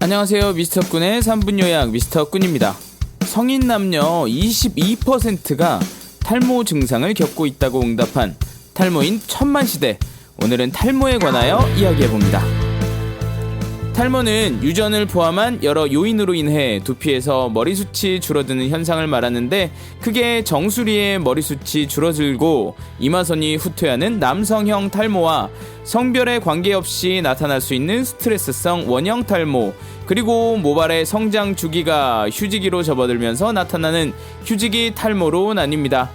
안녕하세요. 미스터꾼의 3분 요약 미스터꾼입니다. 성인 남녀 22%가 탈모 증상을 겪고 있다고 응답한 탈모인 천만 시대. 오늘은 탈모에 관하여 이야기해 봅니다 탈모는 유전을 포함한 여러 요인으로 인해 두피에서 머리숱이 줄어드는 현상을 말하는데 크게 정수리의 머리숱이 줄어들고 이마선이 후퇴하는 남성형 탈모와 성별에 관계없이 나타날 수 있는 스트레스성 원형 탈모 그리고 모발의 성장 주기가 휴지기로 접어들면서 나타나는 휴지기 탈모로 나뉩니다.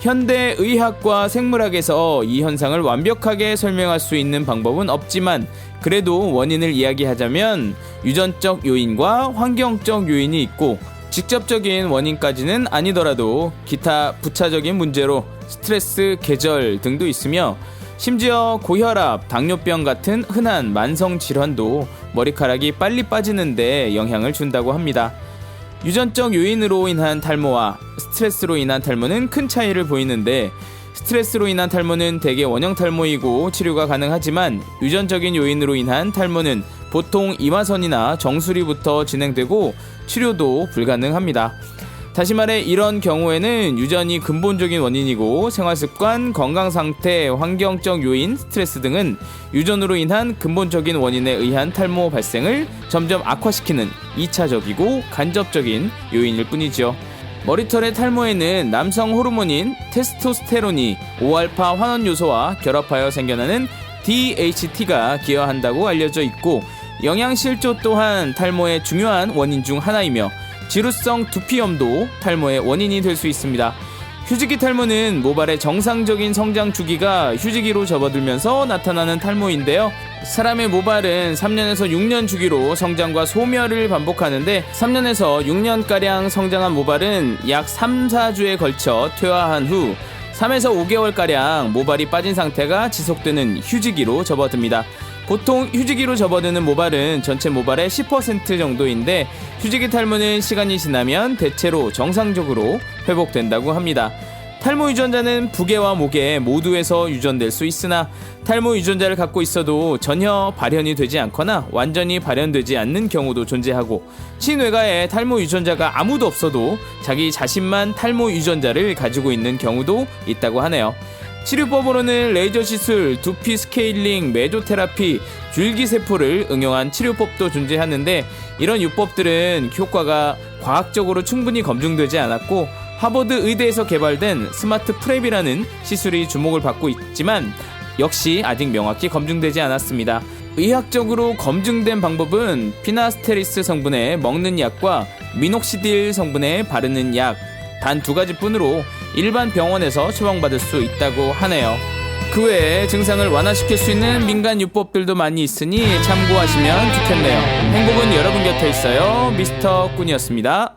현대 의학과 생물학에서 이 현상을 완벽하게 설명할 수 있는 방법은 없지만 그래도 원인을 이야기하자면 유전적 요인과 환경적 요인이 있고 직접적인 원인까지는 아니더라도 기타 부차적인 문제로 스트레스, 계절 등도 있으며 심지어 고혈압, 당뇨병 같은 흔한 만성 질환도 머리카락이 빨리 빠지는데 영향을 준다고 합니다. 유전적 요인으로 인한 탈모와 스트레스로 인한 탈모는 큰 차이를 보이는데 스트레스로 인한 탈모는 대개 원형 탈모이고 치료가 가능하지만 유전적인 요인으로 인한 탈모는 보통 이마선이나 정수리부터 진행되고 치료도 불가능합니다. 다시 말해 이런 경우에는 유전이 근본적인 원인이고 생활습관, 건강상태, 환경적 요인, 스트레스 등은 유전으로 인한 근본적인 원인에 의한 탈모 발생을 점점 악화시키는 2차적이고 간접적인 요인일 뿐이지요. 머리털의 탈모에는 남성 호르몬인 테스토스테론이 5알파 환원 요소와 결합하여 생겨나는 DHT가 기여한다고 알려져 있고 영양실조 또한 탈모의 중요한 원인 중 하나이며 지루성 두피염도 탈모의 원인이 될 수 있습니다. 휴지기 탈모는 모발의 정상적인 성장 주기가 휴지기로 접어들면서 나타나는 탈모인데요. 사람의 모발은 3년에서 6년 주기로 성장과 소멸을 반복하는데 3년에서 6년가량 성장한 모발은 약 3, 4주에 걸쳐 퇴화한 후 3에서 5개월가량 모발이 빠진 상태가 지속되는 휴지기로 접어듭니다. 보통 휴지기로 접어드는 모발은 전체 모발의 10% 정도인데 휴지기 탈모는 시간이 지나면 대체로 정상적으로 회복된다고 합니다. 탈모 유전자는 부계와 모계 모두에서 유전될 수 있으나 탈모 유전자를 갖고 있어도 전혀 발현이 되지 않거나 완전히 발현되지 않는 경우도 존재하고 친외가에 탈모 유전자가 아무도 없어도 자기 자신만 탈모 유전자를 가지고 있는 경우도 있다고 하네요. 치료법으로는 레이저 시술, 두피 스케일링, 메조테라피, 줄기세포를 응용한 치료법도 존재하는데 이런 요법들은 효과가 과학적으로 충분히 검증되지 않았고 하버드 의대에서 개발된 스마트 프랩이라는 시술이 주목을 받고 있지만 역시 아직 명확히 검증되지 않았습니다. 의학적으로 검증된 방법은 피나스테리스 성분의 먹는 약과 미녹시딜 성분의 바르는 약 단 두 가지 뿐으로 일반 병원에서 처방받을 수 있다고 하네요. 그 외에 증상을 완화시킬 수 있는 민간 요법들도 많이 있으니 참고하시면 좋겠네요. 행복은 여러분 곁에 있어요. 미스터 꾼이었습니다.